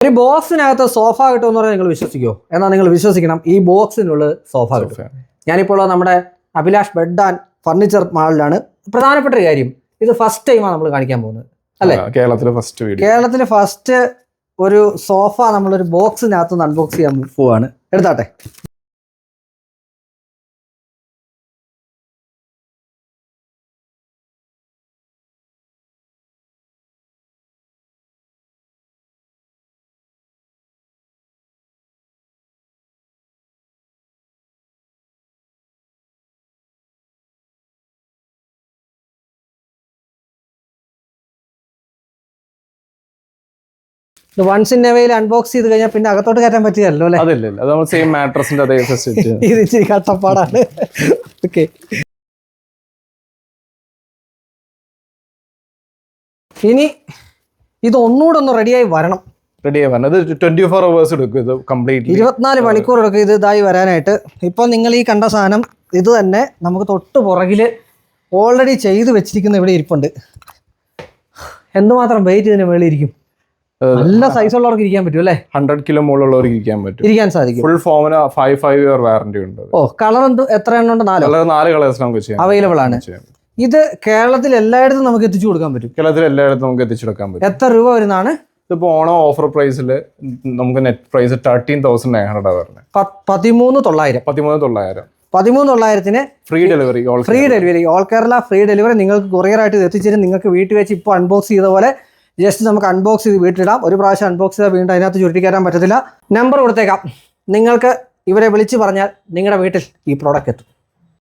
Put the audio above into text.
ഒരു ബോക്സിനകത്ത് സോഫ കിട്ടുമെന്ന് പറഞ്ഞാൽ നിങ്ങൾ വിശ്വസിക്കുമോ എന്നാൽ നിങ്ങൾ വിശ്വസിക്കണം ഈ ബോക്സിനുള്ളിൽ സോഫ കിട്ടും. ഞാനിപ്പോൾ നമ്മുടെ അഭിലാഷ് ബെഡ് ആൻഡ് ഫർണിച്ചർ മാളിലാണ് പ്രധാനപ്പെട്ട ഒരു കാര്യം ഇത് ഫസ്റ്റ് ടൈമാണ് നമ്മൾ കാണിക്കാൻ പോകുന്നത്. അല്ലേ? കേരളത്തിലെ ഫസ്റ്റ് കേരളത്തിലെ ഫസ്റ്റ് ഒരു സോഫ നമ്മളൊരു ബോക്സിനകത്ത് അൺബോക്സ് ചെയ്യാൻ പോവാണ്. എടുത്താട്ടെ? Once in a while unbox ചെയ്ത് കഴിഞ്ഞാൽ പിന്നെ അകത്തോട്ട് കയറ്റാൻ പറ്റിയല്ലോ അല്ലേ? അതില്ല അത് നമ്മൾ സെയിം മാട്രസിന്റെ അതേ ഫെസിലിറ്റി ഇത് ഇച്ചിരി കഷ്ടപ്പാടാണ്. ഓക്കെ ഇനി ഇത് ഒന്നുകൂടെ ഒന്ന് റെഡിയായി വരണം. റെഡിയായി വരണം. ഇത് ട്വന്റി ഫോർ അവേഴ്സ് എടുക്കും ഇത് കംപ്ലീറ്റ് ഇരുപത്തിനാല് മണിക്കൂർ എടുക്കും ഇത് ഇതായി വരാനായിട്ട്. ഇപ്പോൾ നിങ്ങൾ ഈ കണ്ട സാധനം ഇത് തന്നെ നമുക്ക് തൊട്ട് പുറകിൽ ഓൾറെഡി ചെയ്ത് വെച്ചിരിക്കുന്ന ഇവിടെ ഇരിപ്പുണ്ട്. എന്തുമാത്രം വെയിറ്റ് ഇതിന് മേളിൽ ഇരിക്കും? നല്ല സൈസ് ഉള്ളവർക്ക് ഇരിക്കാൻ പറ്റും അല്ലേ? ഹൺഡ്രഡ് കിലോ മുകളിലുള്ളവർക്ക് ഇരിക്കാൻ പറ്റും. ഇരിക്കാൻ സാധിക്കും. ഫുൾ ഫോമിന് ഫൈവ് ഫൈവ് ഇയർ വാറന്റി ഉണ്ട്. ഓ കളർ എന്ത് എത്ര എണ്ണം ഉണ്ട്? നാല്? കളർ നാല് കളേഴ്സ് നമുക്ക് ചെയ്യാം. അവൈലബിൾ ആണ്. ഇത് കേരളത്തിൽ എല്ലായിടത്തും നമുക്ക് എത്തിച്ചു കൊടുക്കാൻ പറ്റും. കേരളത്തിൽ എല്ലായിടത്തും നമുക്ക് എത്തിച്ചു കൊടുക്കാൻ പറ്റും. എത്ര രൂപ വരുന്നതാണ്? ഇതിപ്പോ ഓണം ഓഫർ പ്രൈസിൽ നമുക്ക് net price thirteen thousand nine hundred വരുന്നത്. പതിമൂന്ന് തൊള്ളായിരം. പതിമൂന്ന് തൊള്ളായിരം. പതിമൂന്ന് തൊള്ളായിരത്തിന് free delivery free delivery all Kerala free delivery നിങ്ങൾക്ക് കൊറിയറായിട്ട് എത്തിച്ചേരും. നിങ്ങൾക്ക് വീട്ടിൽ വെച്ച് ഇപ്പോൾ അൺബോക്സ് ചെയ്ത പോലെ ജസ്റ്റ് നമുക്ക് അൺബോക്സ് ചെയ്ത് വീട്ടിലിടാം. ഒരു പ്രാവശ്യം അൺബോക്സ് ചെയ്താൽ വീണ്ടും അതിനകത്ത് ചുരുട്ടിക്കയറാൻ പറ്റത്തില്ല. നമ്പർ കൊടുത്തേക്കാം. നിങ്ങൾക്ക് ഇവരെ വിളിച്ച് പറഞ്ഞാൽ നിങ്ങളുടെ വീട്ടിൽ ഈ പ്രോഡക്റ്റ് എത്തും.